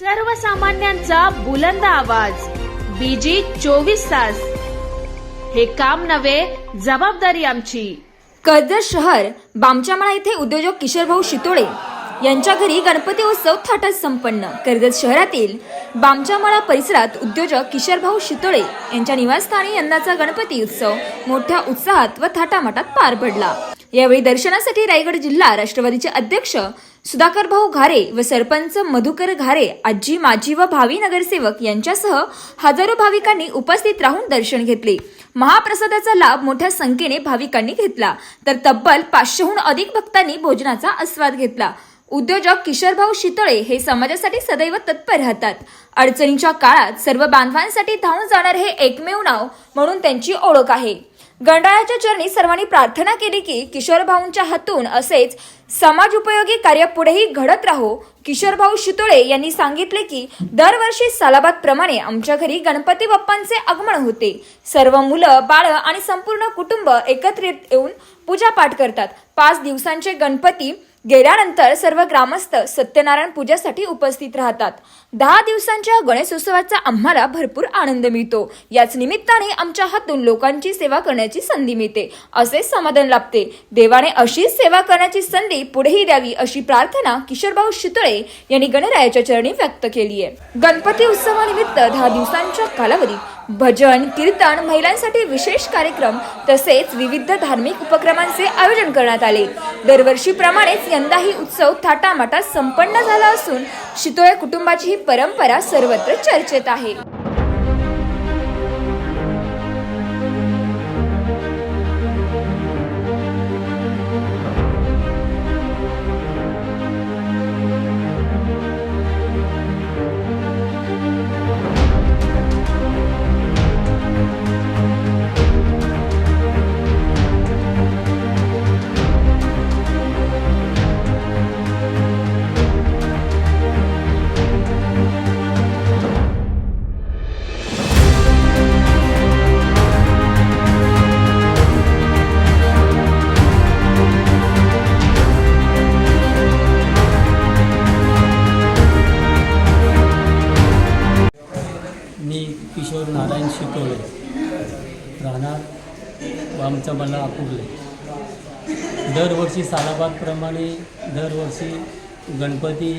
सर्वसामान्यांचा बुलंद आवाज. बीजी चोवीस तास. हे काम नव्हे जबाबदारी आमची. कर्जत शहर बामचामळा येथे उद्योजक किशोरभाऊ शितोळे यांच्या घरी गणपती उत्सव थाटात संपन्न. कर्जत शहरातील बामच्यामळा परिसरात उद्योजक किशोरभाऊ शितोळे यांच्या निवासस्थानी यंदाचा गणपती उत्सव मोठ्या उत्साहात व थाटामाटात पार पडला. यावेळी दर्शनासाठी रायगड जिल्हा राष्ट्रवादीचे अध्यक्ष सुधाकर भाऊ घारे व सरपंच मधुकर घारे आजी माजी व भावी नगरसेवक यांच्यासह हजारो भाविकांनी उपस्थित राहून दर्शन घेतले. महाप्रसादाचा लाभ मोठ्या संख्येने भाविकांनी घेतला. तर तब्बल पाचशेहून अधिक भक्तांनी भोजनाचा आस्वाद घेतला. उद्योजक किशोरभाऊ शितळे हे समाजासाठी सदैव तत्पर राहतात. अडचणीच्या काळात सर्व बांधवांसाठी धावून जाणार हे एकमेव नाव म्हणून त्यांची ओळख आहे. गंडाळाच्या चरणी सर्वांनी प्रार्थना केली की किशोरभाऊंच्या हातून असेच समाज उपयोगी कार्य पुढेही घडत राहो. किशोरभाऊ शितोळे यांनी सांगितले की दरवर्षी सालाबाद प्रमाणे आमच्या घरी गणपती बाप्पांचे आगमन होते. सर्व मुलं बाळ आणि संपूर्ण कुटुंब एकत्रित येऊन पूजापाठ करतात. पाच दिवसांचे गणपती गेल्यानंतर सर्व ग्रामस्थ सत्यनारायण पूजेसाठी उपस्थित राहतात. दहा दिवसांच्या गणेशोत्सवाचा आम्हाला भरपूर आनंद मिळतो. याच निमित्ताने आमच्या हातून लोकांची सेवा करण्याची संधी मिळते. असे समाधान लाभते. देवाने अशीच सेवा करण्याची संधी पुढेही द्यावी अशी प्रार्थना किशोरभाऊ शितळे यांनी गणरायाच्या चरणी व्यक्त केली आहे गणपती उत्सवानिमित्त दहा दिवसांच्या कालावधीत भजन कीर्तन महिलांसाठी विशेष कार्यक्रम तसेच विविध धार्मिक उपक्रमांचे आयोजन करण्यात आले. दरवर्षीप्रमाणेच यंदाही उत्सव थाटामाटात संपन्न झाला असून शितोळे कुटुंबाची ही परंपरा सर्वत्र चर्चेत आहे. किशोर नारायण शितोळे राहणार आमचं मला अकुर्ले दरवर्षी सालाबादप्रमाणे दरवर्षी गणपती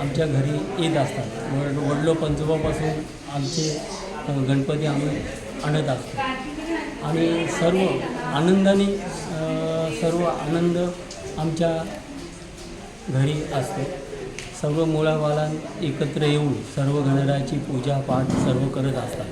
आमच्या घरी येत असतात. वड वडलो पंजोबापासून आमचे गणपती आम्ही आणत असतो. आणि सर्व आनंदाने सर्व आनंद आमच्या घरी असतो. सर्व मुळावाला एकत्र येऊन सर्व गणरायाची पूजा पाठ सर्व करत असतात.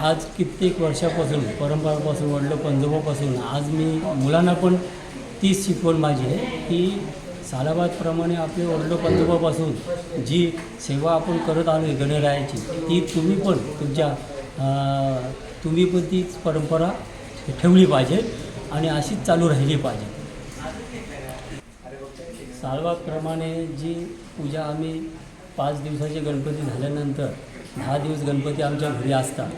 आज कित्येक वर्षापासून परंपरापासून वडलो पंजोबापासून आज मी मुलांना पण तीच शिकवण माझी आहे की सालाबादप्रमाणे आपले वडलो पंजोबापासून जी सेवा आपण करत आलो आहे गणरायाची ती तुम्ही पण तुमच्या तुम्ही पण तीच परंपरा ठेवली पाहिजे आणि अशीच चालू राहिली पाहिजे. साळवाप्रमाणे जी पूजा आम्ही पाच दिवसाचे गणपती झाल्यानंतर दहा दिवस गणपती आमच्या घरी असतात.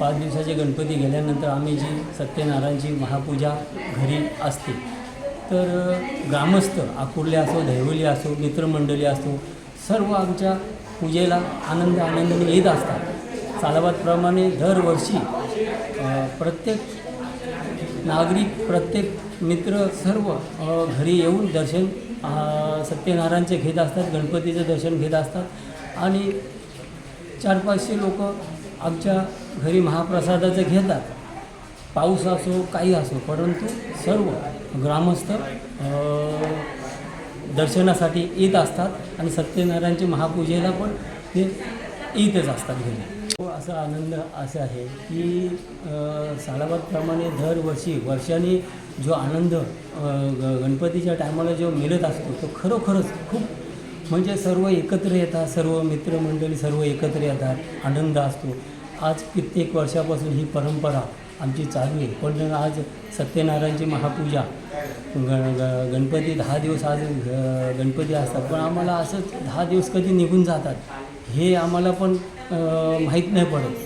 पाच दिवसाचे गणपती गेल्यानंतर आम्ही जी सत्यनारायणची महापूजा घरी असते. तर ग्रामस्थ आकुर्ले असो दैवली असो मित्रमंडळी असो सर्व आमच्या पूजेला आनंद आनंदाने येत असतात. सालाबादप्रमाणे दरवर्षी प्रत्येक नागरिक प्रत्येक मित्र सर्व घरी येऊन दर्शन सत्यनारायणचे घेत असतात गणपतीचं दर्शन घेत असतात. आणि चार पाचशे लोक आमच्या घरी महाप्रसादाचं घेतात. पाऊस असो काही असो परंतु सर्व ग्रामस्थ दर्शनासाठी येत असतात. आणि सत्यनारायणच्या महापूजेला पण ते येतच असतात घरी. असा आनंद असा आहे की अ, सालाबादप्रमाणे दरवर्षी वर्षाने जो आनंद ग गणपतीच्या टायमाला जो मिळत असतो तो खरोखरच खूप म्हणजे सर्व एकत्र येतात सर्व मित्रमंडळी सर्व एकत्र येतात आनंद असतो. आज कित्येक वर्षापासून ही परंपरा आमची चालू आहे. पण आज सत्यनारायणची महापूजा ग ग गणपती दहा दिवस आज ग- गणपती असतात. पण आम्हाला असंच दहा दिवस कधी निघून जातात हे आम्हाला पण माहीत नाही पडत.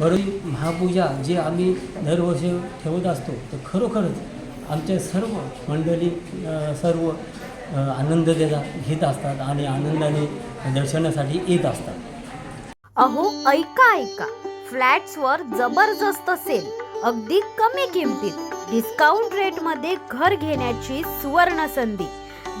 परंतु महापूजा जे आम्ही दरवर्षी ठेवत असतो तर खरोखरच आमच्या सर्व मंडळी सर्व आनंद देतात घेत असतात आणि आनंदाने दर्शनासाठी येत असतात. अहो ऐका ऐका. फ्लॅट्सवर जबरदस्त सेल अगदी कमी किमतीत. डिस्काउंट रेटमध्ये घर घेण्याची सुवर्ण संधी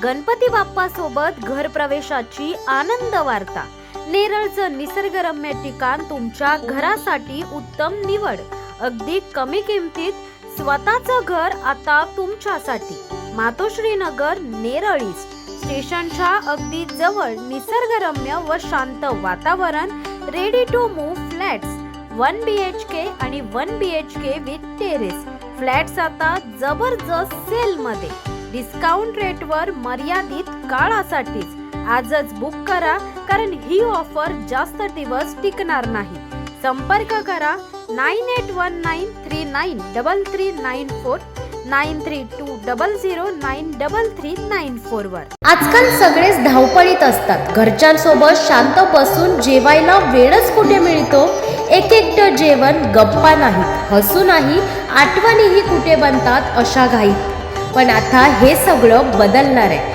गणपती बाप्पा सोबत घर प्रवेशाची आनंद वार्ता. नेरळचं निसर्गरम्य ठिकाण तुमच्या घरासाठी उत्तम निवड. अगदी कमी किमतीत स्वतःचं घर आता तुमच्यासाठी. मातोश्री नगर नेरळ ईस्ट. स्टेशनच्या अगदी जवळ निसर्गरम्य व शांत वातावरण ready to move flats one B H K आणि one B H K with terrace flats आता जबरदस्त सेल मध्ये. डिस्काउंट रेटवर मर्यादित काळासाठीच. आजच बुक करा कारण ही ऑफर जास्त दिवस टिकणार नाही. संपर्क करा nine eight one nine three nine double three nine four nine three two double zero nine double three nine four वर. आजकाल सगळेच धावपळीत असतात. घरच्यांसोबत शांत बसून जेवायला वेळच कुठे मिळतो? एक एकटं जेवण गप्पा नाही हसू नाही आठवणीही कुठे बनतात अशा घाईत. पण आता हे सगळं बदलणार आहे.